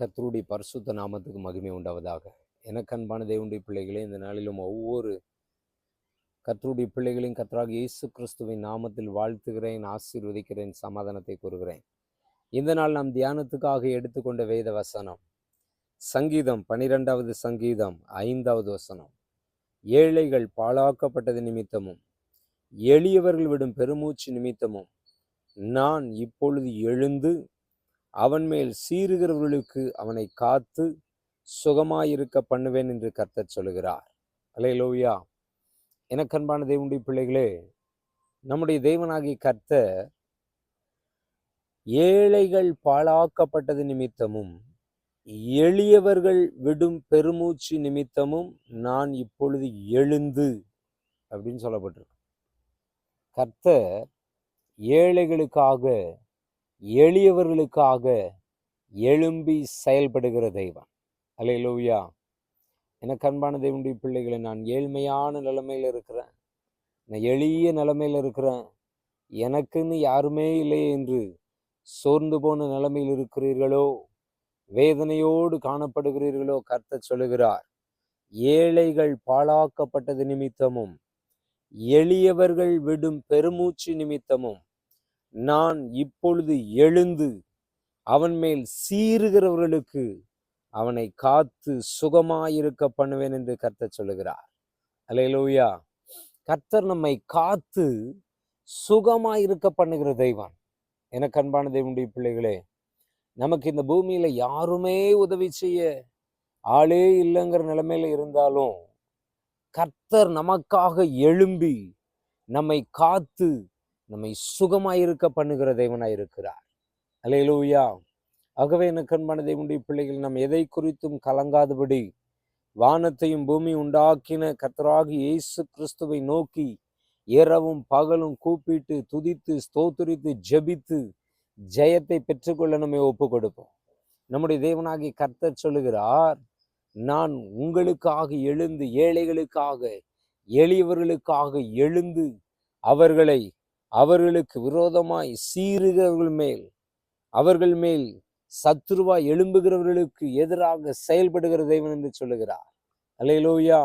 கத்தருடைய பரிசுத்த நாமத்துக்கு மகிமை உண்டாவதாக. எனக்கு அன்பான தேவனுடைய பிள்ளைகளே இந்த நாளிலும் ஒவ்வொரு கத்தருடைய பிள்ளைகளையும் கத்தராக இயேசு கிறிஸ்துவின் நாமத்தில் வாழ்த்துகிறேன் ஆசீர்வதிக்கிறேன் சமாதானத்தை கூறுகிறேன். இந்த நாள் நாம் தியானத்துக்காக எடுத்துக்கொண்ட வேத வசனம் சங்கீதம் பனிரெண்டாவது சங்கீதம் ஐந்தாவது வசனம். ஏழைகள் பாழாக்கப்பட்டது நிமித்தமும் எளியவர்கள் விடும் பெருமூச்சு நிமித்தமும் நான் இப்பொழுது எழுந்து அவன் மேல் சீறுகிறவர்களுக்கு அவனை காத்து சுகமாயிருக்க பண்ணுவேன் என்று கர்த்தர் சொல்லுகிறார். அலே எனக்கு அன்பான தேவனுடைய பிள்ளைகளே நம்முடைய தேவனாகி கர்த்தர் ஏழைகள் பாழாக்கப்பட்டது நிமித்தமும் எளியவர்கள் விடும் பெருமூச்சு நிமித்தமும் நான் இப்பொழுது எழுந்து அப்படின்னு சொல்லப்பட்டிருக்கு. கர்த்த ஏழைகளுக்காக எளியவர்களுக்காக எழும்பி செயல்படுகிற தெய்வம். அலையிலோவியா எனக்கு அன்பான தேவனுடைய பிள்ளைகளை நான் ஏழ்மையான நிலைமையில் இருக்கிறேன். நான் எளிய நிலைமையில் இருக்கிறேன். எனக்குன்னு யாருமே இல்லை என்று சோர்ந்து போன நிலைமையில் இருக்கிறீர்களோ? வேதனையோடு காணப்படுகிறீர்களோ? கர்த்த சொல்லுகிறார் ஏழைகள் பாழாக்கப்பட்டது நிமித்தமும் எளியவர்கள் விடும் பெருமூச்சு நிமித்தமும் நான் இப்பொழுது எழுந்து அவன் மேல் சீறுகிறவர்களுக்கு அவனை காத்து சுகமாயிருக்க பண்ணுவேன் என்று கர்த்தர் சொல்லுகிறார். அலையலோயா கர்த்தர் நம்மை காத்து சுகமாயிருக்க பண்ணுகிற தெய்வம். எனக்கு அன்பான தெய்வனுடைய பிள்ளைகளே நமக்கு இந்த பூமியில யாருமே உதவி செய்ய ஆளே இல்லைங்கிற நிலைமையில இருந்தாலும் கர்த்தர் நமக்காக எழும்பி நம்மை காத்து நம்மை சுகமாயிருக்க பண்ணுகிற தேவனாய் இருக்கிறார். அலையலூயா ஆகவே எனக்கு அன்பான தேவனுடைய பிள்ளைகள் நாம் எதை குறித்தும் கலங்காதபடி வானத்தையும் பூமி உண்டாக்கின கத்தராகி இயேசு கிறிஸ்துவை நோக்கி இரவும் பகலும் கூப்பிட்டு துதித்து ஸ்தோத்துரித்து ஜெபித்து ஜெயத்தை பெற்றுக்கொள்ள நம்மை ஒப்பு கொடுப்போம் நம்முடைய தேவனாகி கர்த்தர் சொல்லுகிறார் நான் உங்களுக்காக எழுந்து ஏழைகளுக்காக எளியவர்களுக்காக எழுந்து அவர்களை அவர்களுக்கு விரோதமாய் சீறுகிறவர்கள் மேல் அவர்கள் மேல் சத்துருவாய் எழும்புகிறவர்களுக்கு எதிராக செயல்படுகிற தெய்வன் என்று சொல்லுகிறார். அலையலோயா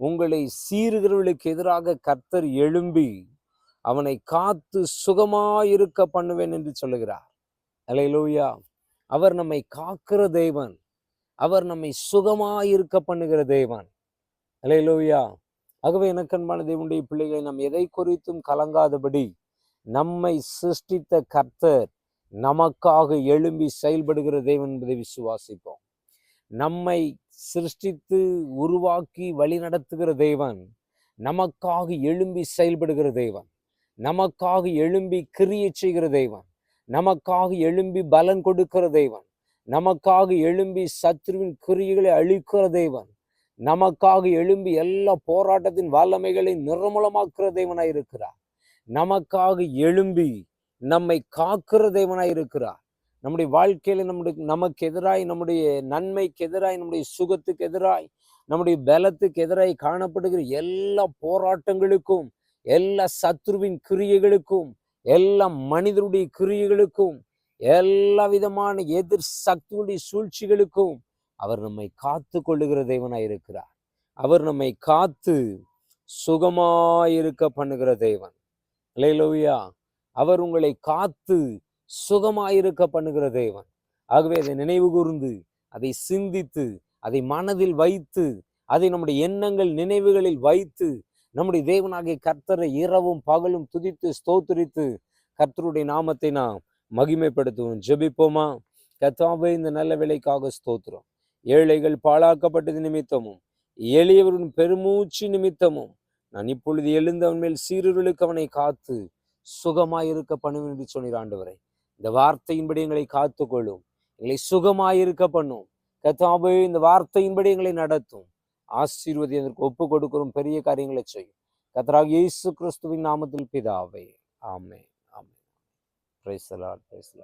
உங்களை சீறுகிறவர்களுக்கு எதிராக கர்த்தர் எழும்பி அவனை காத்து சுகமாயிருக்க பண்ணுவேன் என்று சொல்லுகிறார். அலையலோயா அவர் நம்மை காக்கிற தெய்வன் அவர் நம்மை சுகமாயிருக்க பண்ணுகிற தெய்வன் அலையலோயா ஆகவே எனக்கன்பான தேவனுடைய பிள்ளைகளை நாம் எதை குறித்தும் கலங்காதபடி நம்மை சிருஷ்டித்த கர்த்தர் நமக்காக எழும்பி செயல்படுகிற தேவன் என்பதை விசுவாசிப்போம். நம்மை சிருஷ்டித்து உருவாக்கி வழி நடத்துகிற தேவன் நமக்காக எழும்பி செயல்படுகிற தேவன் நமக்காக எழும்பி கிரியை செய்கிற தெய்வன் நமக்காக எழும்பி பலன் கொடுக்கிற தெய்வன் நமக்காக எழும்பி சத்ருவின் கிரியைகளை அழிக்கிற தெய்வன் நமக்காக எழும்பி எல்லா போராட்டத்தின் வல்லமைகளை நிர்மூலமாக்குற தேவனாய் இருக்கிறார். நமக்காக எழும்பி நம்மை காக்கிற தேவனாய் இருக்கிறார். நம்முடைய வாழ்க்கையில நம்முடைய நமக்கு எதிராய் நம்முடைய நன்மைக்கு எதிராய் நம்முடைய சுகத்துக்கு எதிராய் நம்முடைய பலத்துக்கு எதிராய் காணப்படுகிற எல்லா போராட்டங்களுக்கும் எல்லா சத்ருவின் கிரியைகளுக்கும் எல்லா மனிதருடைய கிரியைகளுக்கும் எல்லா விதமான எதிர் சக்தியுடைய சூழ்ச்சிகளுக்கும் அவர் நம்மை காத்து கொள்ளுகிற தெய்வனாய் இருக்கிறார். அவர் நம்மை காத்து சுகமாயிருக்க பண்ணுகிற தேவன். இல்லையிலோவியா அவர் உங்களை காத்து சுகமாயிருக்க பண்ணுகிற தெய்வன் ஆகவே அதை நினைவு கூர்ந்து அதை சிந்தித்து அதை மனதில் வைத்து அதை நம்முடைய எண்ணங்கள் நினைவுகளில் வைத்து நம்முடைய தேவனாகிய கர்த்தரை இரவும் பகலும் துதித்து ஸ்தோத்திரித்து கர்த்தருடைய நாமத்தை நாம் மகிமைப்படுத்துவோம் ஜெபிப்போமா? கத்தாவே இந்த நல்ல வேலைக்காக ஸ்தோத்திரம். ஏழைகள் பாழாக்கப்பட்டது நிமித்தமும் எளியவரின் பெருமூச்சு நிமித்தமும் நான் இப்பொழுது எழுந்தவன் மேல் சீரர்களுக்கு அவனை காத்து சுகமாயிருக்க பண்ணுவேன் என்று சொன்னீர் ஆண்டவரை. இந்த வார்த்தையின்படி எங்களை காத்துக்கொள்ளும் எங்களை சுகமாயிருக்க பண்ணும். கத்தாவே இந்த வார்த்தையின்படி எங்களை நடத்தும். ஆசீர்வதி அதற்கு ஒப்பு கொடுக்கிறோம் பெரிய காரியங்களை செய்யும். கத்தராக இயேசு கிறிஸ்துவின் நாமத்தில் பிதாவே. ஆமே ஆமே பிரைஸ் லார்ட் பிரைஸ்